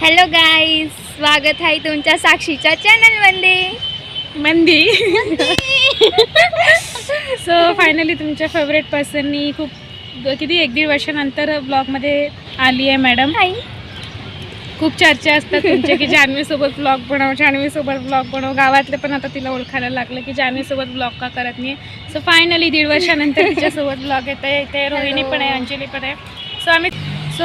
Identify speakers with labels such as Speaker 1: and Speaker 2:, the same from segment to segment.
Speaker 1: Hello guys स्वागत आहे तुमच्या साक्षीच्या चॅनलमध्ये.
Speaker 2: मंदी. सो फायनली तुमच्या फेवरेट पर्सननी खूप किती एक दीड वर्षानंतर ब्लॉगमध्ये आली आहे मॅडम
Speaker 1: हाय
Speaker 2: खूप चर्चा असतात तुमच्या की जान्हवीसोबत ब्लॉग बनव जान्हवीसोबत ब्लॉग बनव. गावातले पण आता तिला ओळखायला लागलं की जान्हवीसोबत ब्लॉग का करत नाही सो फायनली दीड वर्षानंतर तिच्यासोबत ब्लॉग येत आहे इथे रोहिणी पण आहे अंजली पण आहे. सो आम्ही सो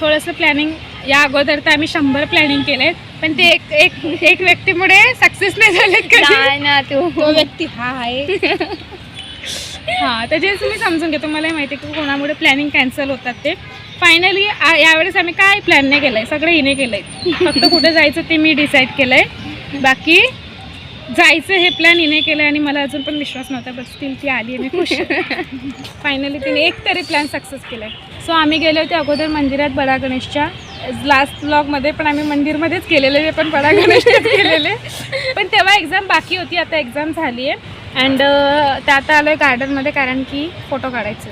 Speaker 2: थोडंसं प्लॅनिंग या अगोदर तर आम्ही शंभर प्लॅनिंग केले पण ते एक एक एक व्यक्तीमुळे सक्सेस नाही झाले कधी.
Speaker 1: काय ना तू.
Speaker 2: तो व्यक्ती हा आहे. हां त्याचे तुम्ही समजून घ्या तुम्हाला माहिती आहे की कोणामुळे प्लॅनिंग कॅन्सल होतात ते. फायनली यावेळेस आम्ही काय प्लॅन नाही केलं आहे सगळं हिने केलं आहे फक्त कुठं जायचं ते मी डिसाईड केलं आहे बाकी जायचं हे प्लॅन हिने केलं आहे आणि मला अजून पण विश्वास नव्हता बट स्टील ती आली आणि खुश. फायनली तिने एक तरी प्लॅन सक्सेस केला आहे सो आम्ही गेले होते अगोदर मंदिरात बडा गणेशच्या. लास्ट ब्लॉगमध्ये पण आम्ही मंदिरमध्येच केलेले पण बडा गणेशच केलेले. पण तेव्हा एक्झाम बाकी होती आता एक्झाम झाली आहे अँड त्या आता आलो आहे गार्डनमध्ये कारण की फोटो काढायचे.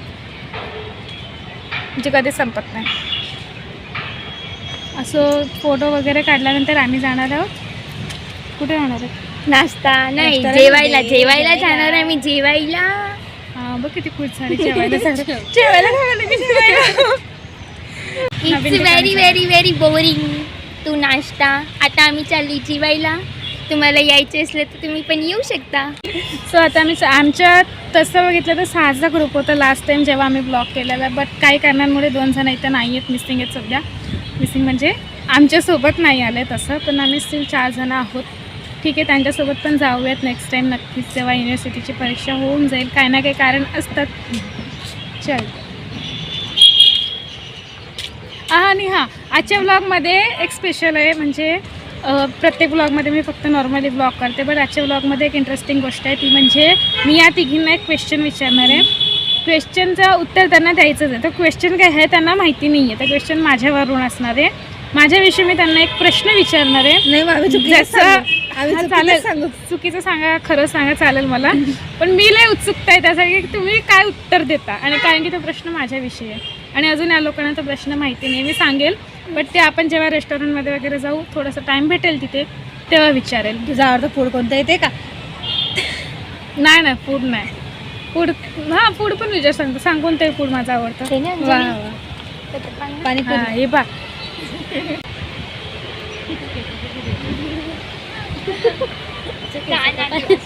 Speaker 2: म्हणजे कधी संपत नाही. असं फोटो वगैरे काढल्यानंतर आम्ही जाणार आहोत. कुठे जाणार आहोत
Speaker 1: नाश्ता नाही जेवायला जेवायला. जाणार आहे मी जेवायला.
Speaker 2: हां बघ किती खुश झाली जेवायला जेवायला. It's
Speaker 1: very very very boring तू नाश्ता. आता आम्ही चालली जेवायला. तुम्हाला यायचे असले तर तुम्ही पण येऊ शकता.
Speaker 2: सो आता आम्ही आमच्या तसं बघितलं तर सहाचा ग्रुप होता लास्ट टाइम जेव्हा आम्ही ब्लॉग केलेला. बट काही कारणांमुळे दोन जण इथं नाही आहेत मिसिंग आहेत सध्या. मिसिंग म्हणजे आमच्यासोबत नाही आले तसं पण आम्ही स्टील चार जण आहोत. ठीक आहे त्यांच्यासोबत पण जाऊयात नेक्स्ट टाईम नक्कीच. जेव्हा युनिव्हर्सिटीची परीक्षा होऊन जाईल काही ना काही कारण असतात. चल. आणि हां आजच्या ब्लॉगमध्ये एक स्पेशल आहे म्हणजे प्रत्येक ब्लॉगमध्ये मी फक्त नॉर्मली ब्लॉग करते बट आजच्या ब्लॉगमध्ये एक इंटरेस्टिंग गोष्ट आहे ती म्हणजे मी या तिघींना एक क्वेश्चन विचारणार आहे. क्वेश्चनचं उत्तर त्यांना द्यायचंच आहे. तर क्वेश्चन काय आहे त्यांना माहिती नाही आहे तर क्वेश्चन माझ्यावरून असणार आहे. माझ्याविषयी मी त्यांना एक प्रश्न विचारणार आहे.
Speaker 3: नाही
Speaker 2: चालेल.
Speaker 3: सांगू.
Speaker 2: चुकीचं सांगा खरं सांगा चालेल मला. पण मी लय उत्सुकता आहे त्यासाठी की तुम्ही काय उत्तर देता. आणि कारण की तो प्रश्न माझ्याविषयी आहे. आणि अजून या लोकांना तो प्रश्न माहिती नाही. मी सांगेल बट ते आपण जेव्हा रेस्टॉरंटमध्ये वगैरे जाऊ थोडासा टाईम भेटेल तिथे तेव्हा विचारेल.
Speaker 3: तुझा आवडता फूड कोणतं येते का?
Speaker 2: नाही नाही फूड नाही. फूड हां फूड पण विचार सांगतो सांग कोणतं फूड माझं आवडतं.
Speaker 3: पाणीपुरी.
Speaker 2: हां हे बा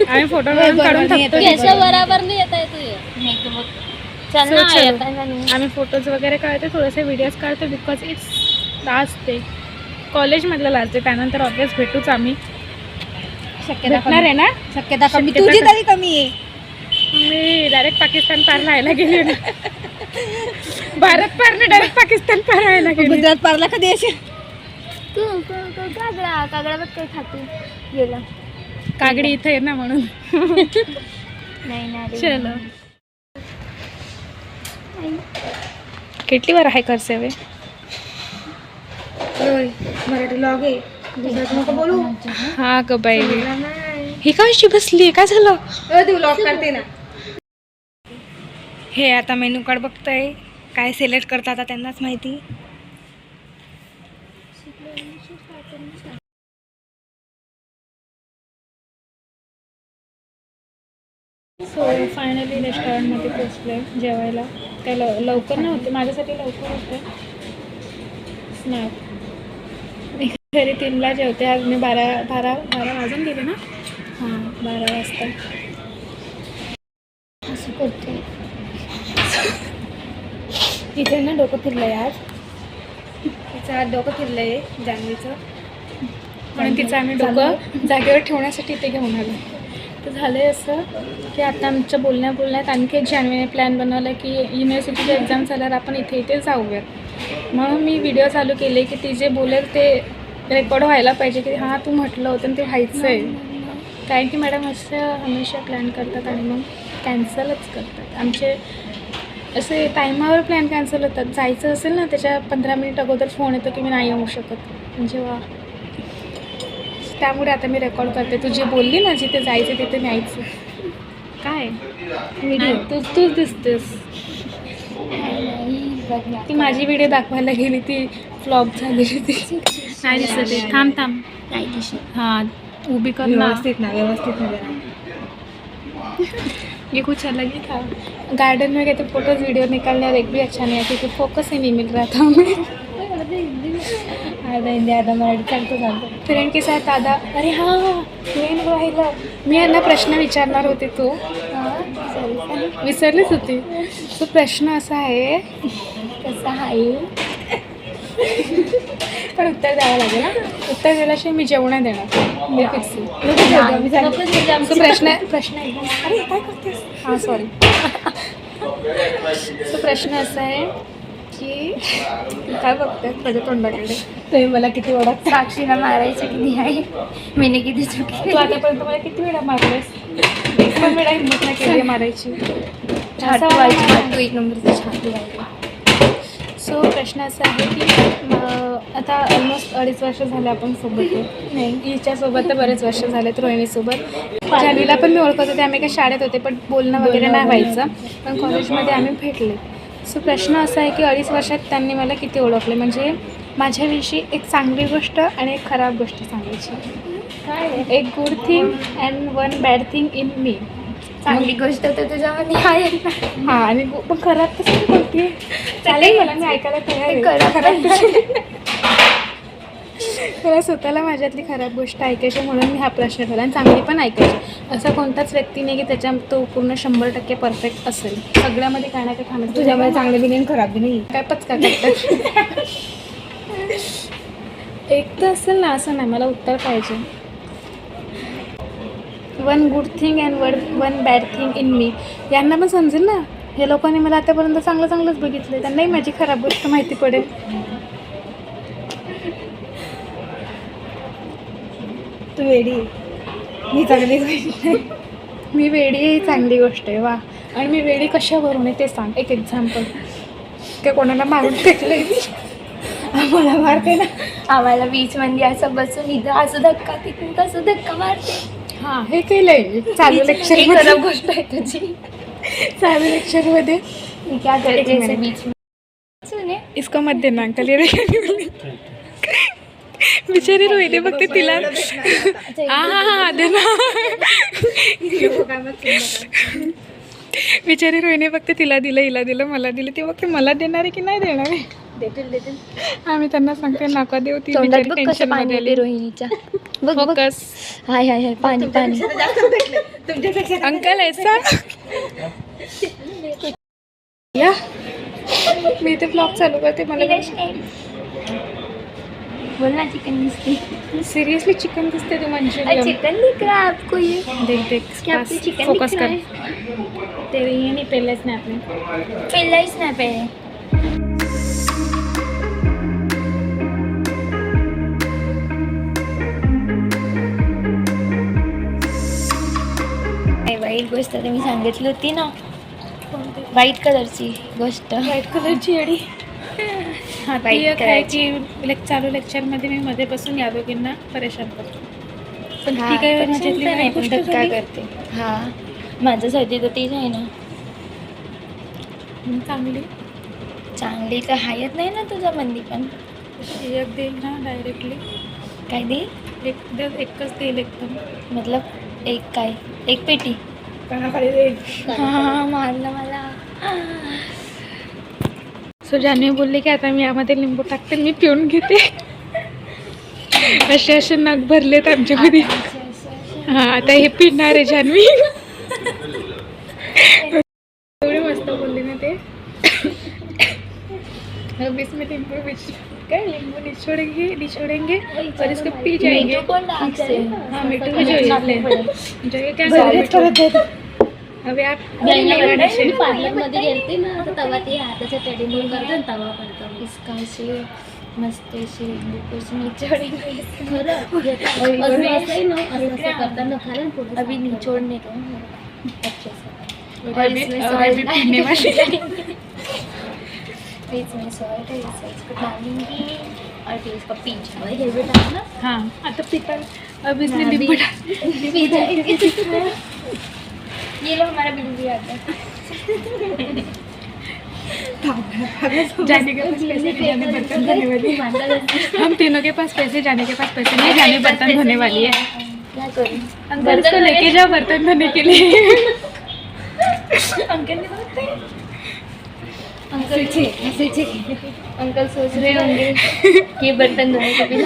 Speaker 2: आम्ही फोटो काढून.
Speaker 1: बराबर नाही येत आहे तू चल
Speaker 2: So, चलो.
Speaker 1: नाही.
Speaker 2: आम्ही फोटोज वगैरे काढतो थोडेसे व्हिडिओज काढतो बिकॉज इट्स लास्ट डे कॉलेजमधलं लास्ट डे त्यानंतर ऑब्वियस भेटूच आम्ही.
Speaker 3: शक्यता
Speaker 2: भेटणार आहे
Speaker 3: कमी.
Speaker 2: ना
Speaker 3: शक्यता कमी.
Speaker 2: शक्यता
Speaker 3: तुझी
Speaker 2: कमी.
Speaker 3: तरी कमी आहे.
Speaker 2: मी डायरेक्ट पाकिस्तान पार राहायला गेली ना भारत पारने डायरेक्ट पाकिस्तान पार राहायला गेली.
Speaker 3: गुजरात पारला कधी येशील
Speaker 1: तू तू तू कागडा कागडा बघ काय खाते. गेला.
Speaker 2: कागडी इथे आहे ना म्हणून.
Speaker 1: नाही ना रे.
Speaker 2: चलो. किटलीवर आहे करसेवे
Speaker 3: मराठी लॉग आहे गुजरात नको बोलू
Speaker 2: हा ग बाई ही का अशी बसली काय झालं
Speaker 3: तू लॉग करते ना हे आता मेनू कार्ड बघताय काय सिलेक्ट करतात आता त्यांनाच माहिती
Speaker 2: सो फायनली रेस्टॉरंटमध्ये पोचले जेवायला काय लव लवकर नव्हते माझ्यासाठी लवकर होते. स्नॅक मी घरी तीनला जेवते आज मी बारा बारा बारा वाजून गेले ना? हां बारा वाजता.
Speaker 1: असं करते.
Speaker 3: तिथे ना डोकं फिरलंय आज. तिचं आज डोकं फिरलंय जान्हवीचं.
Speaker 2: म्हणून तिचं आम्ही डोकं जागेवर ठेवण्यासाठी इथे घेऊन आलो. तर झालं आहे असं की आता आमच्या बोलण्या बोलण्यात आणखी एक जान्हवीने प्लॅन बनवला की युनिव्हर्सिटीची एक्झाम झाल्यावर आपण इथे इथे जाऊयात. म्हणून मी व्हिडिओ चालू केले की ती जे बोलेल ते रेकॉर्ड व्हायला पाहिजे की हां तू म्हटलं होतं आणि ते व्हायचं आहे कारण की मॅडम असं हमेशा प्लॅन करतात आणि मग कॅन्सलच करतात. आमचे असे टायमावर प्लॅन कॅन्सल होतात. जायचं असेल ना त्याच्या पंधरा मिनिट अगोदर फोन येतो की मी नाही येऊ शकत. म्हणजे वा त्यामुळे आता मी रेकॉर्ड करते. तू जी बोलली ना जिथे जायचं तिथे न्यायचं. काय? तू तूच दिसतेस.
Speaker 1: नाही, नाही.
Speaker 2: ती माझी व्हिडिओ दाखवायला गेली ती फ्लॉप झालेली ती नाही दिसत आहे. थांब थांब.
Speaker 1: नाही दिसत.
Speaker 2: हाँ उभी कर ना.
Speaker 3: व्यवस्थित ना व्यवस्थित ना जरा.
Speaker 2: ये कुछ अलग ही था. गार्डन में गए थे फोटोज वीडियो निकालने और एक भी अच्छा नहीं आया क्योंकि फोकस ही नहीं मिल रहा था हमें
Speaker 3: अर्धा हिंदी अर्धा मराठी चालतो चालतो
Speaker 2: फ्रेंड के साथ आधा अरे हाँ मेन राहिलं. मी यांना प्रश्न विचारणार होते तू. विसरलीच होती. तो प्रश्न असा आहे
Speaker 1: कसं आहे?
Speaker 2: पण उत्तर द्यावं लागेल ना उत्तर दिल्याशिवाय मी जेवण देणार मी फिक्स प्रश्न प्रश्न आहे. अरे काय करतेस? हां सॉरी तो प्रश्न असा आहे की काय बघते माझ्या तोंडाकडे?
Speaker 3: तुम्ही मला किती ओळख
Speaker 1: साक्षीला मारायचं किती आहे मीने किती चुकी
Speaker 2: तू आतापर्यंत मला किती वेळा मारलेस एक पण वेळा हिंमत नाही केली आहे मारायची.
Speaker 1: छाटू एक नंबरचं छाटू व्हायची
Speaker 2: सो प्रश्न असा आहे की आता ऑलमोस्ट अडीच वर्ष झाले आपण सोबत आहे नाही. हिच्यासोबत तर बरेच वर्ष झालेत रोहिणीसोबत. जान्हवीला पण मी ओळखत होते आम्ही काही शाळेत होते पण बोलणं वगैरे नाही व्हायचं. पण कॉलेजमध्ये आम्ही भेटले. सो प्रश्न असा आहे की अडीच वर्षात त्यांनी मला किती ओळखले? म्हणजे माझ्याविषयी एक चांगली गोष्ट आणि एक खराब गोष्ट सांगायची.
Speaker 1: काय
Speaker 2: एक good thing and one bad thing in me
Speaker 1: चांगली गोष्ट तर तुझ्यामध्ये आहे
Speaker 2: हां आणि पण खराब कसं बोलते चालेल. मला मी ऐकायला तयार.
Speaker 1: खराब
Speaker 2: मला स्वतःला माझ्यातली खराब गोष्ट ऐकायची म्हणून मी हा प्रश्न केला आणि चांगली पण ऐकायची असा कोणताच व्यक्ती नाही की त्याच्या तो पूर्ण शंभर टक्के परफेक्ट असेल. सगळ्यामध्ये काय ना काय खाण्याचं
Speaker 3: तुझ्यामध्ये चांगलं बी नाही आणि खराब बी नाही.
Speaker 2: काय पचका करतात? एक तर असेल ना असं नाही. मला उत्तर पाहिजे. One good thing and one one bad thing in me यांना पण समजेल ना. हे लोकांनी मला आतापर्यंत चांगलं चांगलंच बघितलं त्यांनाही माझी खराब गोष्ट माहिती पडेल.
Speaker 3: तू वेडी आहे. मी चांगली होईल
Speaker 2: मी वेडी आहे ही चांगली गोष्ट आहे वा. आणि मी वेडी कशावरून आहे ते सांग. एक एक्झाम्पल ते कोणाला मारून फेकलंय मी?
Speaker 3: मला मारते ना.
Speaker 1: आम्हाला बीचमध्ये असं बसून इथं असं धक्का तिथून तसं धक्का मारते.
Speaker 2: हां हे केलंय. मी चालू
Speaker 1: ही
Speaker 2: लेक्चर
Speaker 1: खराब गोष्ट आहे तुझी
Speaker 2: चालू लेक्चरमध्ये
Speaker 1: मी क्या करते. बीच
Speaker 2: इसको मत देना अंकल ये देखिए बिचारी रोहिणी बघते तिला. हा हा हा दे ना. बिचारी रोहिणी बघते तिला दिलं हिला दिलं मला दिलं. ती बघते मला देणार आहे की नाही देणार? आहे
Speaker 1: देतील देतील.
Speaker 2: आम्ही त्यांना सांगते नका देऊ ती
Speaker 1: तोंडात
Speaker 2: बिचारी
Speaker 1: बघ कसं
Speaker 2: टेन्शन
Speaker 1: पाणी
Speaker 2: मध्ये
Speaker 1: येते
Speaker 2: आली.
Speaker 1: रोहिणीच्या. बघ बघ.
Speaker 2: फोकस
Speaker 1: हाय हाय हाय पाणी पाणी.
Speaker 2: अंकल ऐसा. या. मी इथे ब्लॉग चालू करते मला
Speaker 1: बोल ना चिकन दिसते.
Speaker 2: सिरियसली चिकन दिसते तू मंचुरियन
Speaker 1: चिकन दिख रहा है आपको ये.
Speaker 2: देख देख
Speaker 1: क्या आपको चिकन
Speaker 2: फोकस कर.
Speaker 1: है.
Speaker 2: तेरे ये नहीं पहले स्नैप में
Speaker 1: पहला ही स्नॅप नाही, वाईट गोष्ट मी सांगितली होती ना. व्हाईट कलरची गोष्ट.
Speaker 2: व्हाईट कलरची अडी हा ती
Speaker 1: White
Speaker 2: एक आहे. की लेक चालू लेक्चरमध्ये मी मध्ये बसून यादवगींना परेशान करतो. पण ती काय
Speaker 1: पण
Speaker 2: माझ्यातली
Speaker 1: नाही,
Speaker 2: वाईट
Speaker 1: पण
Speaker 2: गोष्ट
Speaker 1: धक्का
Speaker 2: झाली.
Speaker 1: करते? हा. माझ्यासाठी तर तीच आहे ना.
Speaker 2: चांगली.
Speaker 1: चांगली तर हायत नाही ना तुझ्या मंदी पण.
Speaker 2: एक देईल ना डायरेक्टली
Speaker 1: काय दे?
Speaker 2: एक दे- एकच देईल एकदम
Speaker 1: मतलब एक काय? एक पेटी.
Speaker 3: कानाखाली.
Speaker 1: हा मारलं मला.
Speaker 2: सो जान्हवी बोलली की आता मी यामध्ये लिंबू टाकते मी पिऊन घेते. असे असे नग भरलेत आमच्यामध्ये. हा आता हे पिणार आहे जान्हवी एवढे मस्त बोलले ना ते. इसमें लिंबू काय? लिंबू निचोड़ेंगे निचोड़ेंगे और इसको पी जाएंगे? हाँ मीठू जो क्या
Speaker 3: बरेच करत आहेत.
Speaker 2: अभी आप
Speaker 1: मी पार्लरमध्ये गेलते ना तर तेव्हा ते हाताच्या टेडीमोल करतात तवा पडतो इसका असे मस्त असे निचोड़ेंगे अभी निचोड़ने का। अच्छे से
Speaker 2: और अभी और अभी पीने वाली
Speaker 1: फिर इसमें सॉल्ट है इसे इसको डालेंगे। और फिर इसको पी जाओ ये भी डालना।
Speaker 2: हाँ आता पिता अब इसने
Speaker 1: हाँ, ये लो हमारा बिल भी आता है।
Speaker 2: जाने के पास पैसे जाने बर्तन धोने वाली है। हम तीनों के पास पैसे जाने के पास पैसे नहीं जाने बर्तन धोने वाली है।
Speaker 1: क्या
Speaker 2: अंकल इसको लेके जाओ बर्तन धोने के लिए।
Speaker 1: अंकल ने अंकल अंकल सोच रहे होंगे कि बर्तन धोने के भी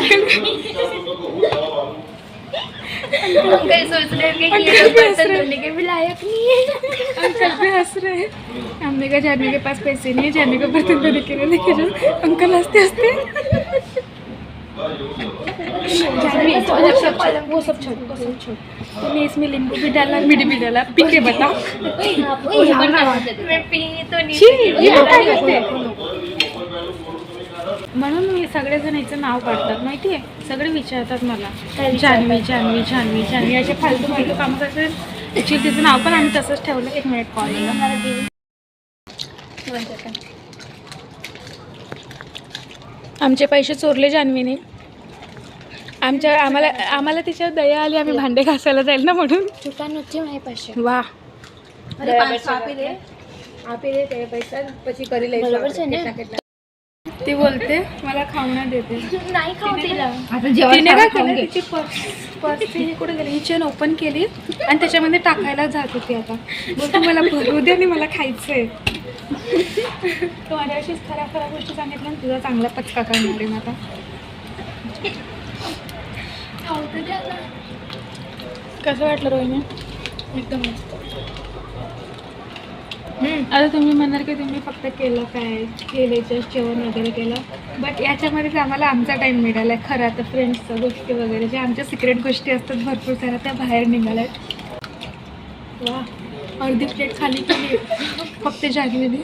Speaker 1: अंकल सोच रहे होंगे कि ये लोग बर्तन धोने के भी लायक नहीं है।
Speaker 2: अंकल भी हंस रहे हैं। हमने कहा जाने के पास पैसे नहीं है जाने को बर्तन धोने के लिए लेके जाओ। अंकल हँसते हँसते। जानवी वो सब छोड़ वो सब छोड़ वो सब छोड़। तूने इसमें नींबू भी डाला मीठी भी डाला। पी के बता
Speaker 1: मैं पी तो नहीं?
Speaker 2: म्हणून मी सगळेजण याचं नाव काढतात माहितीये सगळे विचारतात मला
Speaker 1: काय विचारतात?
Speaker 2: जान्हवी जान्हवी जान्हवी जान्हवी असे फालतू फालतू कामं करतात ॲक्च्युली तिचं नाव पण आम्ही तसंच ठेवलं एक मिनिट कॉल आमचे पैसे चोरले जान्हवीने आमच्या आम्हाला आम्हाला तिच्यावर दया आली आम्ही भांडे घासायला जाईल ना म्हणून
Speaker 1: दुकान होती माझे पाचशे
Speaker 2: वा
Speaker 3: અરે પાંચસો આપી દે આપી દે તે પૈસા પછી કરી લઈશું
Speaker 1: બરોબર છે
Speaker 3: આપણે
Speaker 1: ને?
Speaker 3: કેટલા કેટલા.
Speaker 2: ती बोलते मला खावणं देते.
Speaker 1: नाही खाऊ तिला.
Speaker 3: आता जेवण
Speaker 2: तिने काय केलं. तिची पर्स पर्स तिने कुठे गेली ही चेन ओपन केली आणि त्याच्यामध्ये टाकायला जात होती आता. बोलतो मला भरू दे आणि मला खायचंय. तो माझ्या अशीच खऱ्या खऱ्या गोष्टी सांगितल्या आणि तुझा चांगला पचका करणार आहे मग आता.
Speaker 1: ना.
Speaker 2: कसं वाटलं रोहिणी?
Speaker 1: एकदम मस्त.
Speaker 2: आता तुम्ही म्हणाल की तुम्ही फक्त केलं काय? केले जस्ट जेवण वगैरे केलं. बट याच्यामध्येच आम्हाला आमचा टाईम मिळाला आहे खरं आता फ्रेंड्सच्या गोष्टी वगैरे ज्या आमच्या सिक्रेट गोष्टी असतात भरपूर साऱ्या त्या बाहेर निघाल्या आहेत वा अर्धी प्लेट खाली केली. फक्त जागलेली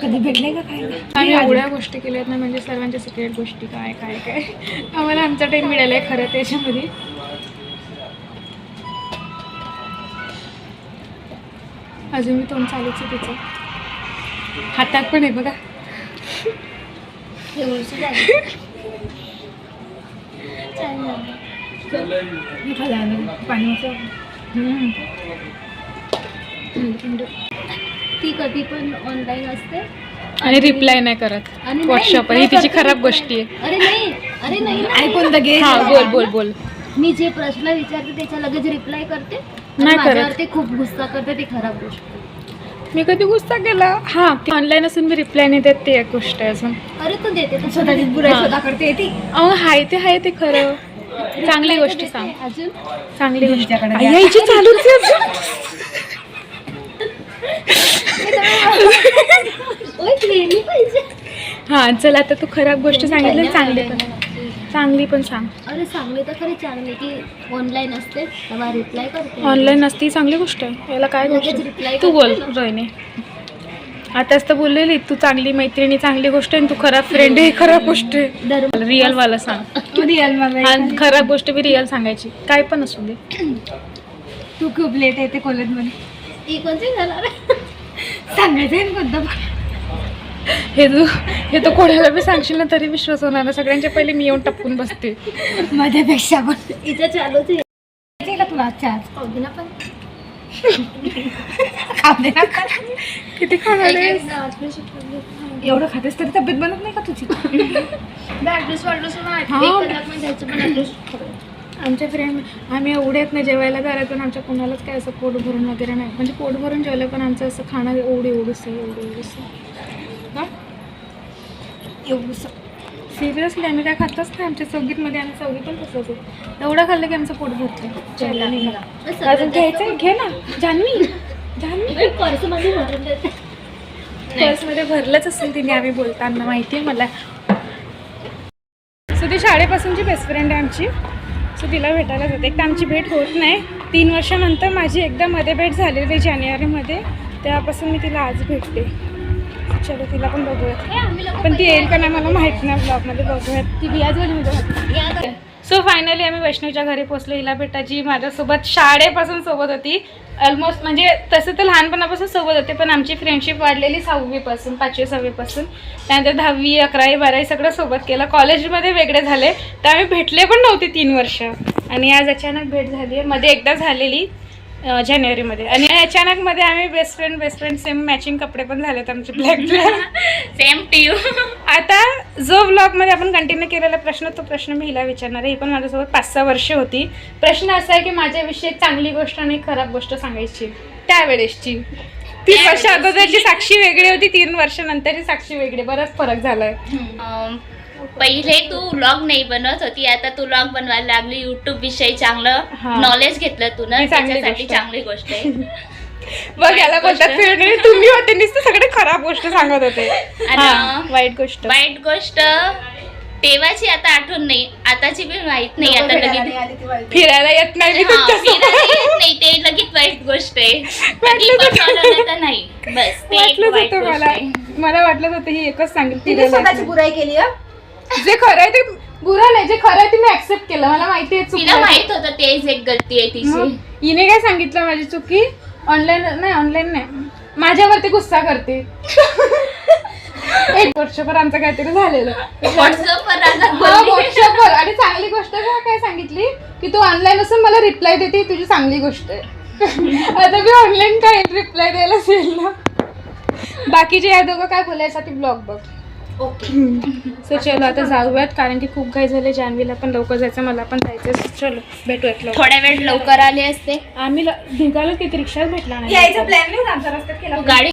Speaker 3: कधी भेटले का खायला?
Speaker 2: आम्ही एवढ्या गोष्टी केल्यात ना म्हणजे सर्वांच्या सिक्रेट गोष्टी काय काय काय. आम्हाला आमचा टाईम मिळाला आहे खरं त्याच्यामध्ये. अजून मी तोंड चालूच आहे तिचं हातात पण आहे बघा.
Speaker 1: ती कधी पण ऑनलाईन असते.
Speaker 2: आणि रिप्लाय नाही करत.
Speaker 1: आणि
Speaker 2: व्हॉट्सअप ही तिची खराब. गोष्टी आहे.
Speaker 1: अरे नाही अरे नाही.
Speaker 3: ऐकून
Speaker 2: बोल बोल बोल.
Speaker 1: मी जे प्रश्न विचारते त्याच्या लगेच रिप्लाय करते.
Speaker 2: नाही करत.
Speaker 1: माझ्यावर ते खूप गुस्सा करते ती खराब गोष्ट
Speaker 2: मी कधी गुस्सा केला? हा ऑनलाईन असून मी रिप्लाय नाही देत ते एक गोष्ट आहे अजून.
Speaker 1: अरे तू देते तर
Speaker 3: स्वतःची बुराई. स्वतः करते ती
Speaker 2: अहो हाय ते हाय ते खरं. चांगली गोष्ट सांग.
Speaker 1: अजून?
Speaker 2: चांगली गोष्ट. यायची चालूच अजून.
Speaker 1: पाहिजे.
Speaker 2: हा चल आता तू खराब गोष्ट सांगितली चांगली पण चांगली पण सांग.
Speaker 1: चांगले तर खरी चांगले की ऑनलाईन असते. तेव्हा रिप्लाय करते.
Speaker 2: ऑनलाईन असती चांगली गोष्ट आहे. याला काय
Speaker 1: लगेच
Speaker 2: गोष्ट?
Speaker 1: reply
Speaker 2: तू बोल
Speaker 1: करते.
Speaker 2: रोहिणी. आताच तर बोललेली तू चांगली मैत्रिणी चांगली गोष्ट आहे आणि तू खराब फ्रेंड आहे ही खराब गोष्ट आहे.
Speaker 1: धर्म
Speaker 2: रिअल वाला सांग.
Speaker 3: रिअल
Speaker 2: आणि खराब गोष्ट बी रिअल सांगायची. काय पण असू दे.
Speaker 3: तू खूप लेट येते कॉलेजमध्ये
Speaker 1: ही कोणती झाला
Speaker 3: सांगायचं आहे ना कोणतं?
Speaker 2: हे तू हे तू कोणाला बी सांगशील ना तरी विश्वास होणार नाही. सगळ्यांच्या पहिले मी येऊन टपकून बसते.
Speaker 3: माझ्यापेक्षा पण.
Speaker 1: हिचं चालूच आहे
Speaker 3: का तुला
Speaker 1: ना पण.
Speaker 3: ना.
Speaker 2: किती खाणार
Speaker 3: एवढं खातेस तरी तब्येत बनत नाही का तुझी?
Speaker 1: ना
Speaker 2: आमच्या फ्रेंड आम्ही एवढे आहेत ना जेवायला घरात पण आमच्या कोणालाच काय असं पोट भरून वगैरे नाही. म्हणजे पोट भरून जेवलं पण आमचं असं खाणं एवढं एवढंच आहे एवढं. एवढंच आहे
Speaker 3: एवढं
Speaker 2: सिरियसली आम्ही काय खातच नाही. आमच्या चौघीतमध्ये आम्ही चौघी पण तसंच आहे. एवढं खाल्लं की आमचं पोट भरतं नाही मला अजून घ्यायचं घे ना. जान्हवी. जान्हवी.
Speaker 1: भरून
Speaker 2: पर्समध्ये भरलंच असेल तिने आम्ही बोलताना. माहिती आहे मला. सो ती शाळेपासूनची बेस्ट फ्रेंड आहे आमची. सो तिला भेटायला जाते. एक तर आमची भेट होत नाही. तीन वर्षानंतर माझी एकदा मध्ये भेट झालेली जानेवारीमध्ये. तेव्हापासून मी तिला आज भेटते. चलो तिला पण बघूयात. पण ती येईल का नाही मला माहीत नाही ब्लॉगमध्ये बघूयात. ती बियाज सो फायनली आम्ही वैष्णवीच्या घरी पोहोचलो. हिला बेटाची माझ्यासोबत शाळेपासून सोबत होती. ऑलमोस्ट म्हणजे तसं तर लहानपणापासून सोबत होते पण आमची फ्रेंडशिप वाढलेली सहावीपासून पाचवी सहावीपासून त्यानंतर दहावी अकरावी बारावी सगळं सोबत केलं. कॉलेजमध्ये वेगळे झाले तर आम्ही भेटले पण नव्हते तीन वर्ष. आणि आज अचानक भेट झाली आहे. मध्ये एकदा झालेली. जानेवारीमध्ये. आणि अचानकमध्ये आम्ही best friend best friend same matching कपडे पण झालेत आमचे black black
Speaker 1: same to you
Speaker 2: आता जो ब्लॉगमध्ये आपण कंटिन्यू केलेला प्रश्न तो प्रश्न मी हिला विचारणार आहे. ही पण माझ्यासोबत पाच सहा वर्ष होती. प्रश्न असा आहे की माझ्याविषयी चांगली गोष्ट आणि खराब गोष्ट सांगायची. त्यावेळेसची. तीन वर्ष अगोदरची साक्षी वेगळी होती तीन वर्षानंतरची साक्षी वेगळी. बराच फरक झालाय.
Speaker 4: पहिले तू व्लॉग नाही बनवत होती आता तू व्लॉग बनवायला लागली युट्यूब विषयी चांगलं. नॉलेज घेतलं तू ना
Speaker 2: ही चांगली
Speaker 4: त्याच्यासाठी
Speaker 2: गोष्ट आहे.
Speaker 4: चांगली गोष्ट आहे
Speaker 2: बघ याला बोलतात
Speaker 4: गोष्ट.
Speaker 2: फिरणे तुम्ही होते नुसते सगळे खराब गोष्ट सांगत होते
Speaker 4: आणि,
Speaker 2: हा, वाईट गोष्ट
Speaker 4: वाईट गोष्ट तेव्हाची आता आठवण नाही आताची बी माहीत नाही आता लगेच
Speaker 2: फिरायला येत नाही मी
Speaker 4: हा. फिरायला येत नाही ते लगेच वाईट गोष्ट आहे
Speaker 2: वाटलं
Speaker 4: तर नाही बस ते एक
Speaker 2: वाटलंच
Speaker 4: वाईट
Speaker 2: होतं
Speaker 4: गोष्ट
Speaker 2: मला
Speaker 4: आहे
Speaker 2: मला वाटलंच होतं ही एकच सांगेल
Speaker 3: तिने
Speaker 2: फिरायला येत
Speaker 3: स्वतःची
Speaker 2: नाही.
Speaker 3: बुराई केली हं?
Speaker 2: जे खरं आहे ते बुरा नाही जे खरं आहे ते मी ऍक्सेप्ट केलं. मला माहिती आहे
Speaker 4: तिला
Speaker 2: चुकलं.
Speaker 4: माहीत होतं तेच एक गलती आहे तिची.
Speaker 2: मग हिने काय सांगितलं माझी चुकी? ऑनलाईन नाही ऑनलाईन नाही. माझ्यावरती गुस्सा करते. एक वर्षभर आमचं काहीतरी झालेलं.
Speaker 4: व्हॉट्सअपवर
Speaker 2: हा
Speaker 4: बोलली.
Speaker 2: व्हॉट्सअपवर आणि चांगली गोष्ट काय काय सांगितली? की तू ऑनलाईन असून मला रिप्लाय देते ही तुझी चांगली गोष्ट आहे. आता मी ऑनलाईन काय रिप्लाय द्यायला असेल ना. बाकीचे या दोघं काय बोलायसाठी ब्लॉग बघ. सो चलो आता जाऊयात कारण की खूप काही झाले जान्हवीला पण लवकर जायचं मला पण जायचं चलो भेटूयात लवकर.
Speaker 4: थोड्या वेळ लवकर आले असते.
Speaker 2: आम्ही ल- निघालो किती रिक्षाच भेटला नाही.
Speaker 3: यायचा प्लॅन नाही आमचा रस्त्यात केला
Speaker 4: गाडी